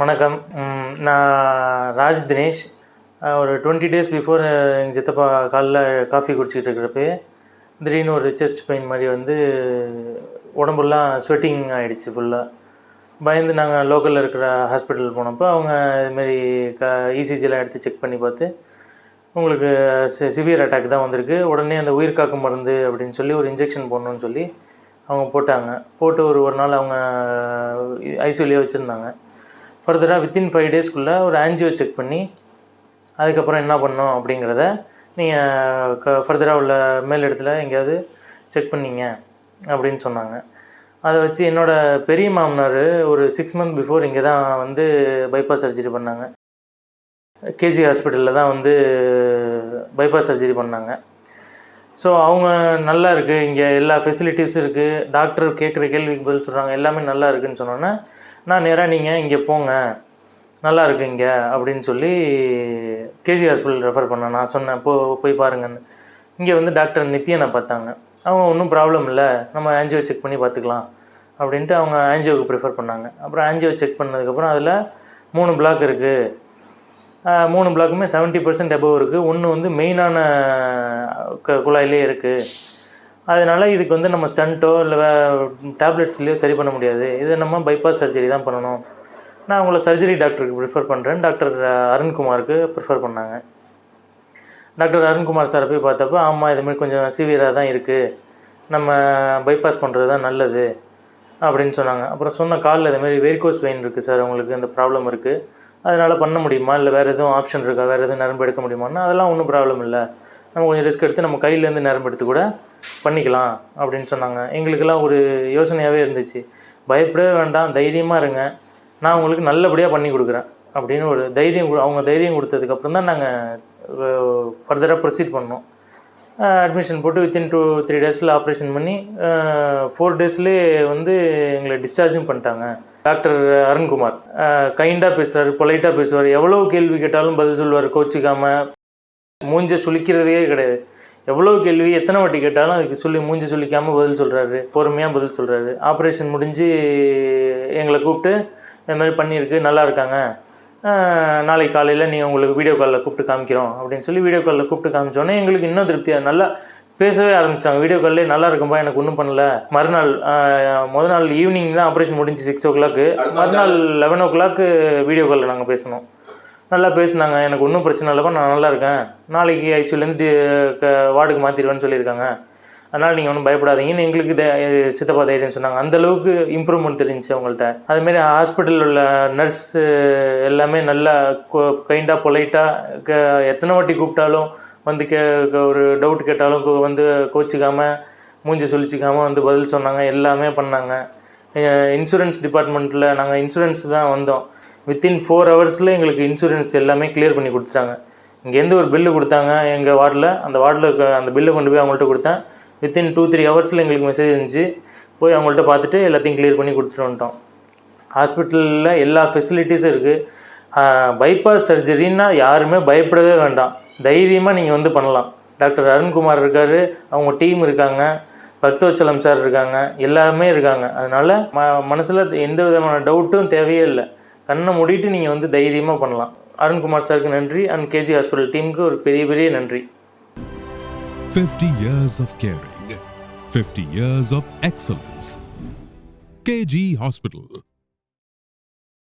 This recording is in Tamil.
வணக்கம். நான் ராஜ் தினேஷ். ஒரு டுவெண்ட்டி டேஸ் பிஃபோர் எங்கள் சித்தப்பா காலைல காஃபி குடிச்சிக்கிட்டு இருக்கிறப்ப திடீர்னு ஒரு செஸ்ட் பெயின் மாதிரி வந்து உடம்புலாம் ஸ்வெட்டிங் ஆகிடுச்சு ஃபுல்லாக பயந்து நாங்கள் லோக்கலில் இருக்கிற ஹாஸ்பிட்டல் போனப்போ அவங்க இதுமாரி க இசிஜிலாம் எடுத்து செக் பண்ணி பார்த்து உங்களுக்கு சிவியர் அட்டாக் தான் வந்திருக்கு. உடனே அந்த உயிர் காக்கும் மருந்து அப்படின்னு சொல்லி ஒரு இன்ஜெக்ஷன் போடணும்னு சொல்லி அவங்க போட்டாங்க. போட்டு ஒரு ஒரு நாள் அவங்க ஐசியூலேயே வச்சுருந்தாங்க. ஃபர்தராக வித்தின் ஃபைவ் டேஸ்க்குள்ளே ஒரு ஆன்ஜியோ செக் பண்ணி அதுக்கப்புறம் என்ன பண்ணோம் அப்படிங்கிறத நீங்கள் க ஃபர்தராக உள்ள மேல் இடத்துல எங்கேயாவது செக் பண்ணீங்க அப்படின்னு சொன்னாங்க. அதை வச்சு என்னோடய பெரிய மாமனார் ஒரு சிக்ஸ் மந்த் பிஃபோர் இங்கே தான் வந்து பைபாஸ் சர்ஜரி பண்ணாங்க. கேஜி ஹாஸ்பிட்டலில் தான் வந்து பைபாஸ் சர்ஜரி பண்ணாங்க. ஸோ அவங்க நல்லா இருக்குது இங்கே எல்லா ஃபெசிலிட்டிஸும் இருக்குது டாக்டர் கேட்குற கேள்விக்கு பதில் சொல்கிறாங்க எல்லாமே நல்லா இருக்குதுன்னு சொன்னோன்னே நான் நேராக நீங்கள் இங்கே போங்க. நல்லா இருக்கு இங்கே அப்படின்னு சொல்லி கேஜி ஹாஸ்பிட்டல் ரெஃபர் பண்ணேன். நான் சொன்னேன் போ போய் பாருங்கன்னு. இங்கே வந்து டாக்டர் நித்யனை பார்த்தாங்க. அவங்க ஒன்றும் ப்ராப்ளம் இல்லை. நம்ம ஆன்ஜியோ செக் பண்ணி பார்த்துக்கலாம் அப்படின்ட்டு அவங்க ஆன்ஜியோவுக்கு ப்ரிஃபர் பண்ணாங்க. அப்புறம் ஆன்ஜியோ செக் பண்ணதுக்கப்புறம் அதில் மூணு பிளாக் இருக்குது மூணு பிளாக்குமே செவன்ட்டி பர்சன்ட் எபோவ் இருக்குது ஒன்று வந்து மெயினான க குழாயிலே இருக்குது அதனால் இதுக்கு வந்து நம்ம ஸ்டண்ட்டோ இல்லை வே டேப்லெட்ஸ்லேயோ சரி பண்ண முடியாது. இது நம்ம பைபாஸ் சர்ஜரி தான் பண்ணணும். நான் உங்களை சர்ஜரி டாக்டருக்கு ப்ரிஃபர் பண்ணுறேன் டாக்டர் அருண்குமாருக்கு ப்ரிஃபர் பண்ணாங்க. டாக்டர் அருண்குமார் சாரை போய் பார்த்தப்போ ஆமாம் இதுமாதிரி கொஞ்சம் சிவியராக தான் இருக்குது நம்ம பைபாஸ் பண்ணுறது தான் நல்லது அப்படின்னு சொன்னாங்க. அப்புறம் சொன்ன காலில் இதுமாரி வெரிகோஸ் வெயின் இருக்குது சார் உங்களுக்கு இந்த ப்ராப்ளம் இருக்குது அதனால் பண்ண முடியுமா? இல்லை வேறு எதுவும் ஆப்ஷன் இருக்கா? வேறு எதுவும் நரம்பு எடுக்க முடியுமான்னா? அதெல்லாம் ஒன்றும் ப்ராப்ளம் இல்லை. நம்ம கொஞ்சம் ரிஸ்க் எடுத்து நம்ம கையிலேருந்து நேரம் எடுத்து கூட பண்ணிக்கலாம் அப்படின்னு சொன்னாங்க. எங்களுக்கெல்லாம் ஒரு யோசனையாகவே இருந்துச்சு. பயப்படவே வேண்டாம் தைரியமாக இருங்க. நான் உங்களுக்கு நல்லபடியாக பண்ணி கொடுக்குறேன் அப்படின்னு ஒரு தைரியம் கொடு- அவங்க தைரியம் கொடுத்ததுக்கப்புறம் தான் நாங்கள் ஃபர்தராக ப்ரொசீட் பண்ணோம். அட்மிஷன் போட்டு வித்தின் டூ த்ரீ டேஸில் ஆப்ரேஷன் பண்ணி ஃபோர் டேஸ்லேயே வந்து எங்களை டிஸ்சார்ஜும் பண்ணிட்டாங்க. டாக்டர் அருண்குமார். கைண்டாக பேசுகிறாரு பொலைட்டாக பேசுவார். எவ்வளோ கேள்வி கேட்டாலும் பதில் சொல்லுவார் கோச்சிக்காமல் மூஞ்ச சுளிக்கிறதே கிடையாது. எவ்வளோ கேள்வி எத்தனை வாட்டி கேட்டாலும் அதுக்கு சொல்லி மூஞ்ச சுளிக்காமல் பதில் சொல்கிறாரு பொறுமையாக பதில் சொல்கிறாரு ஆப்ரேஷன் முடிஞ்சு எங்களை கூப்பிட்டு இந்த மாதிரி பண்ணியிருக்கு நல்லா இருக்காங்க. நாளைக்கு காலையில் நீங்கள் உங்களுக்கு வீடியோ காலில் கூப்பிட்டு காமிக்கிறோம் அப்படின்னு சொல்லி வீடியோ காலில் கூப்பிட்டு காமிச்சோன்னே எங்களுக்கு இன்னும் திருப்தியாக நல்லா பேசவே ஆரம்பிச்சிட்டாங்க. வீடியோ காலில் நல்லா இருக்கும்பா எனக்கு ஒன்றும் பண்ணல. மறுநாள் ஆஹ் முத நாள் ஈவினிங் தான் ஆப்ரேஷன் முடிஞ்சு சிக்ஸ் ஓ கிளாக்கு மறுநாள் லெவன் ஓ கிளாக்கு வீடியோ காலில் நாங்கள் பேசினோம் நல்லா பேசினாங்க. எனக்கு ஒன்றும் பிரச்சனை இல்லைப்பா நான் நல்லா இருக்கேன். நாளைக்கு ஐசியூலேருந்து வார்டுக்கு மாற்றிடுவேன்னு சொல்லியிருக்காங்க. அதனால் நீங்கள் ஒன்றும் பயப்படாதீங்கன்னு எங்களுக்கு தே சித்தப்பா தைரியம் சொன்னாங்க. அந்தளவுக்கு இம்ப்ரூவ்மெண்ட் தெரிஞ்சுச்சு அவங்கள்ட்ட. அதுமாரி ஹாஸ்பிட்டலில் உள்ள நர்ஸு எல்லாமே நல்லா கைண்டாக பொலைட்டாக க எத்தனை வாட்டி கூப்பிட்டாலும் வந்து கே ஒரு டவுட் கேட்டாலும் கோ- வந்து கோச்சிக்காமல் மூஞ்சி சொல்லிச்சிக்காமல் வந்து பதில் சொன்னாங்க. எல்லாமே பண்ணாங்க. இன்சூரன்ஸ் டிபார்ட்மெண்ட்டில் நாங்கள் இன்சூரன்ஸ் தான் வந்தோம். வித்தின் ஃபோர் ஹவர்ஸில் எங்களுக்கு இன்சூரன்ஸ் எல்லாமே கிளியர் பண்ணி கொடுத்துட்டாங்க. இங்கேருந்து ஒரு பில்லு கொடுத்தாங்க. எங்கள் வார்டில் அந்த வார்டில் அந்த பில்லை கொண்டு போய் அவங்கள்ட்ட கொடுத்தேன். வித்தின் டூ த்ரீ ஹவர்ஸில் எங்களுக்கு மெசேஜ் இருந்துச்சு. போய் அவங்கள்ட்ட பார்த்துட்டு எல்லாத்தையும் கிளியர் பண்ணி கொடுத்துட்டு வந்துட்டோம். ஹாஸ்பிட்டலில் எல்லா ஃபெசிலிட்டிஸும் இருக்குது பைபாஸ் சர்ஜரின்னா யாருமே பயப்படவே வேண்டாம். தைரியமாக நீங்கள் வந்து பண்ணலாம். டாக்டர் அருண்குமார் இருக்கார். அவங்க டீம் இருக்காங்க. பக்தவச்சலம் சார் இருக்காங்க எல்லாருமே இருக்காங்க. அதனால் ம மனசில் எந்த விதமான டவுட்டும் தேவையே இல்லை. கண்ணை மூடிட்டு நீங்கள் வந்து தைரியமாக பண்ணலாம். அருண்குமார் சாருக்கு நன்றி. அண்ட் கேஜி ஹாஸ்பிட்டல் டீமுக்கு ஒரு பெரிய பெரிய நன்றி. 50 years of caring, 50 years of excellence. KG Hospital,